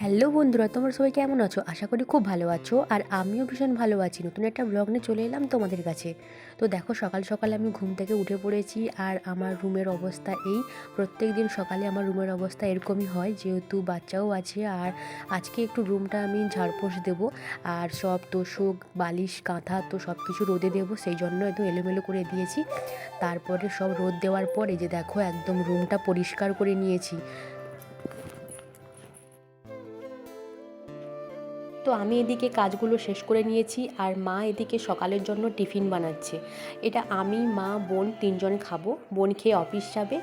Hello বন্ধুরা, তোমরা সবাই কেমন আছো? আশা করি খুব ভালো আছো আর আমিও ভীষণ ভালো আছি। নতুন একটা ব্লগ নিয়ে চলে এলাম তোমাদের কাছে। তো দেখো, সকাল সকাল আমি ঘুম থেকে উঠে পড়েছি আর আমার রুমের অবস্থা এই। প্রত্যেক দিন সকালে আমার রুমের অবস্থা এরকমই হয়, যেহেতু বাচ্চাও আছে আর আজকে একটু রুমটা আমি ঝাড়পোষ দেবো। আর সব তোষক বালিশ, কাঁথা তো সব কিছু রোদে দেবো, সেই জন্য একটু এলোমেলো করে দিয়েছি। তারপরে সব রোদ দেওয়ার পরে যে দেখো, একদম রুমটা পরিষ্কার করে নিয়েছি। তো আমি এদিকে কাজগুলো শেষ করে নিয়েছি আর মা এদিকে সকালের জন্য টিফিন বানাচ্ছে। এটা আমি, মা, বোন তিনজন খাব। বোন খেয়ে অফিস যাবে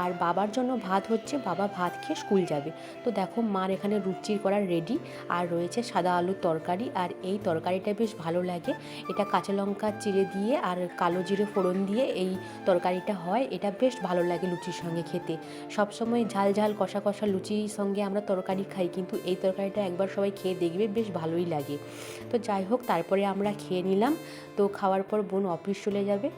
আর বাবার জন্য ভাত হচ্ছে, বাবা ভাত খেয়ে স্কুল যাবে। তো দেখো মার এখানে রুচির করার রেডি আর রয়েছে সাদা আলুর তরকারি আর এই তরকারিটা বেশ ভালো লাগে। এটা কাঁচা লঙ্কা চিড়ে দিয়ে আর কালো জিরে ফোড়ন দিয়ে এই তরকারিটা হয়। এটা বেশ ভালো লাগে লুচির সঙ্গে খেতে। সবসময় ঝাল ঝাল কষা কষা লুচির সঙ্গে আমরা তরকারি খাই, কিন্তু এই তরকারিটা একবার সবাই খেয়ে দেখবে, বেশ ভালোই লাগে। তো যাই হোক, তারপরে আমরা খেয়ে নিলাম। তো খাওয়ার পর বোন অফিস চলে যাবে।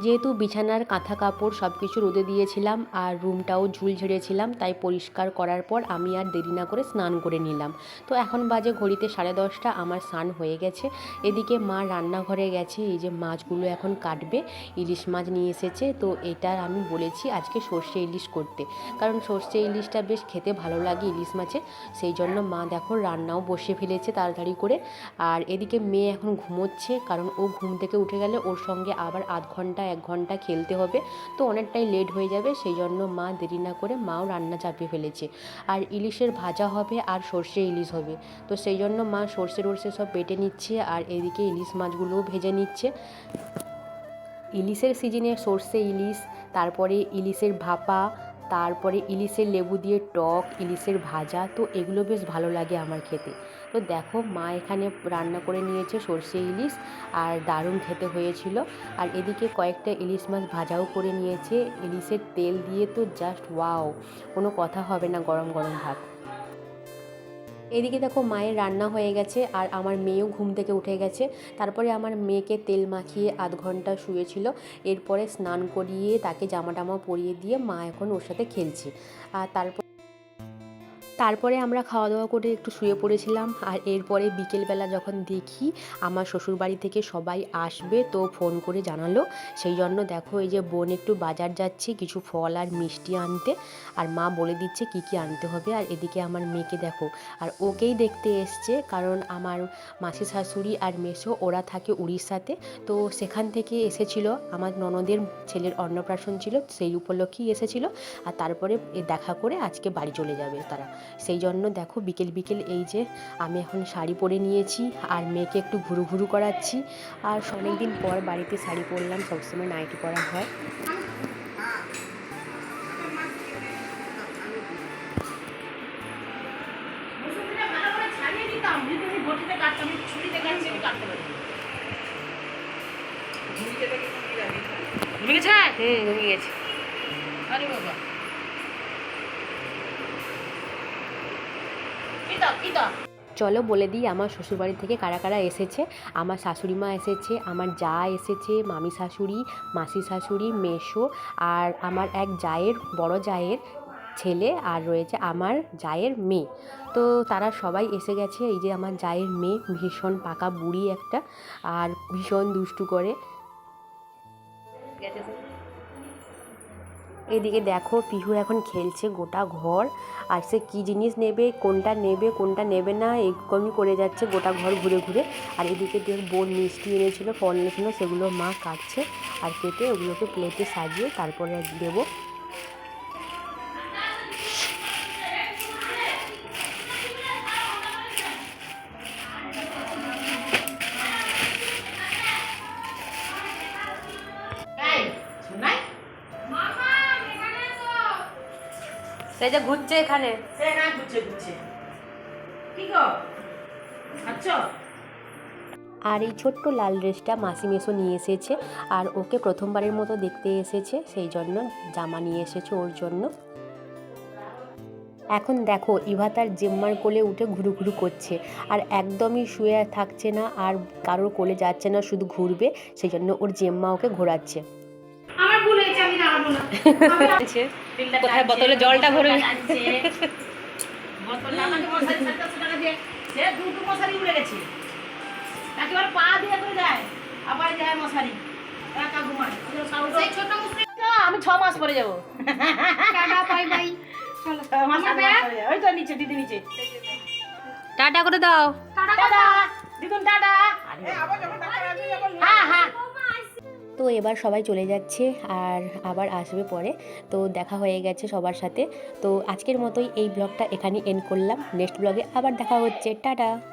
যেহেতু বিছানার কাঁথা কাপড় সব কিছু রোদে দিয়েছিলাম আর রুমটাও ঝুল ঝেড়েছিলাম, তাই পরিষ্কার করার পর আমি আর দেরি না করে স্নান করে নিলাম। তো এখন বাজে ঘড়িতে সাড়ে দশটা, আমার স্নান হয়ে গেছে। এদিকে মা রান্নাঘরে গেছে, এই যে মাছগুলো এখন কাটবে, ইলিশ মাছ নিয়ে এসেছে, তো এটার আমি বলেছি আজকে সর্ষে ইলিশ করতে। কারণ সর্ষে ইলিশটা বেশ খেতে ভালো লাগে ইলিশ মাছে, সেই জন্য মা দেখো রান্নাও বসে ফেলেছে তাড়াতাড়ি করে। আর এদিকে মেয়ে এখন ঘুমোচ্ছে, কারণ ও ঘুম থেকে উঠে গেলে ওর সঙ্গে আবার আধ ঘণ্টা এক ঘণ্টা খেলতে হবে। তো অনেকটাই লেট হয়ে যাবে সেই জন্য মা দেরি না করে মাও রান্না চাপিয়ে ফেলেছে। আর ইলিশের ভাজা হবে আর সর্ষে ইলিশ হবে। তো সেই জন্য মা সর্ষে টর্ষে সব বেটে নিচ্ছে আর এদিকে ইলিশ মাছগুলোও ভেজে নিচ্ছে। ইলিশের সিজনে সর্ষে ইলিশ, তারপরে ইলিশের ভাপা তারপরে ইলিশের লেবু দিয়ে টক, ইলিশের ভাজা, তো এগুলো বেশ ভালো লাগে আমার খেতে। তো দেখো, মা এখানে রান্না করে নিয়েছে সর্ষে ইলিশ আর দারুণ খেতে হয়েছিল। আর এদিকে কয়েকটা ইলিশ মাছ ভাজাও করে নিয়েছে। ইলিশের তেল দিয়ে তো জাস্ট ওয়াও কোনো কথা হবে না গরম গরম ভাত। এদিকে দেখো মায়ের রান্না হয়ে গেছে আর আমার মেয়েও ঘুম থেকে উঠে গেছে। তারপরে আমার মেয়েকে তেল মাখিয়ে আধ ঘণ্টা শুয়েছিল। এরপরে স্নান করিয়ে তাকে জামা টামা পরিয়ে দিয়ে মা এখন ওর সাথে খেলছে। আর তারপর তারপরে আমরা খাওয়া দাওয়া করে একটু শুয়ে পড়েছিলাম। আর এরপরে বিকেলবেলা যখন দেখি আমার শ্বশুরবাড়ি থেকে সবাই আসবে তো ফোন করে জানালো। সেই জন্য দেখো এই যে বোন একটু বাজার যাচ্ছে, কিছু ফল আর মিষ্টি আনতে। আর মা বলে দিচ্ছে কি কি আনতে হবে। আর এদিকে আমার মেয়েকে দেখো। আর ওকেই দেখতে এসছে কারণ আমার মাসি শাশুড়ি আর মেসো ওরা থাকে উড়িষ্যাতে। তো সেখান থেকে এসেছিল। আমার ননদের ছেলের অন্নপ্রাশন ছিল, সেই উপলক্ষেই এসেছিল। আর তারপরে দেখা করে আজকে বাড়ি চলে যাবে তারা। সেই জন্য দেখো বিকেল বিকেল এই যে আমি এখন শাড়ি পরে নিয়েছি আর মেয়েকে একটু ঘুরু ঘুরু করাচ্ছি। আর অনেক দিন পর বাড়িতে শাড়ি পরলাম সবসময় নাইটি পরা হয়। মুসুরিটা ভালো করে ছাড়িয়ে দিতাম যদি আমি বটিতে কাটতাম আমি ছুরিতে কাটছি আমি কাটতে পারি ঘুমে গেছে? হুম ঘুমিয়ে গেছে। আরে বাবা কি দাও কি দাও চলো বলে দিই আমার শ্বশুরবাড়ি থেকে কারা কারা এসেছে? আমার শাশুড়ি মা এসেছে আমার যা এসেছে মামি শাশুড়ি মাসি শাশুড়ি মেশো আর আমার এক জায়ের বড় জায়ের ছেলে আর রয়েছে আমার জায়ের মেয়ে। তো তারা সবাই এসে গেছে এই যে আমার জায়ের মেয়ে ভীষণ পাকা বুড়ি একটা আর ভীষণ দুষ্টু করে। এদিকে দেখো পিহু এখন খেলছে গোটা ঘর। আর সে কী জিনিস নেবে, কোনটা নেবে কোনটা নেবে না, এরকমই করে যাচ্ছে গোটা ঘর ঘুরে ঘুরে। আর এদিকে দেখ বোন মিষ্টি এনেছিল, ফল এনেছিল, সেগুলো মা কাটছে। আর কেটে ওগুলোকে প্লেটে সাজিয়ে তারপরে দেবো। সেই যে ঘুরছে এখানে। সে না গুছে কি গো? আচ্ছা আর এই ছোট্ট লাল ড্রেসটা মাসি মেসো নিয়ে এসেছে আর ওকে প্রথমবারের মতো দেখতে এসেছে সেই জন্য জামা নিয়ে এসেছে ওর জন্য। এখন দেখো ইভা তার জেম্মার কোলে উঠে ঘুরু ঘুরু করছে আর একদমই শুয়ে থাকছে না আর কারোর কোলে যাচ্ছে না শুধু ঘুরবে সেই জন্য ওর জেম্মা ওকে ঘোরাচ্ছে। কোথায় বোতলে জলটা মশারি উড়ে গেছে। একেবারে পা দিয়ে করে যায় আবার যায় মশারি। একা ঘুমায়। সেই ছোট মশারি আমি ছ মাস পরে যাব। Tata bye bye. ওই তো নিচে দিদি নিচে। টাটা করে দাও। Tata tata. দিদুন টাটা। হ্যাঁ হ্যাঁ। তো এবার সবাই চলে যাচ্ছে আর আবার আসবে পরে। তো দেখা হয়ে গেছে সবার সাথে। তো আজকের মতোই এই ব্লগটা এখানে এন্ড করলাম। নেক্সট ব্লগে আবার দেখা হচ্ছে। টাটা!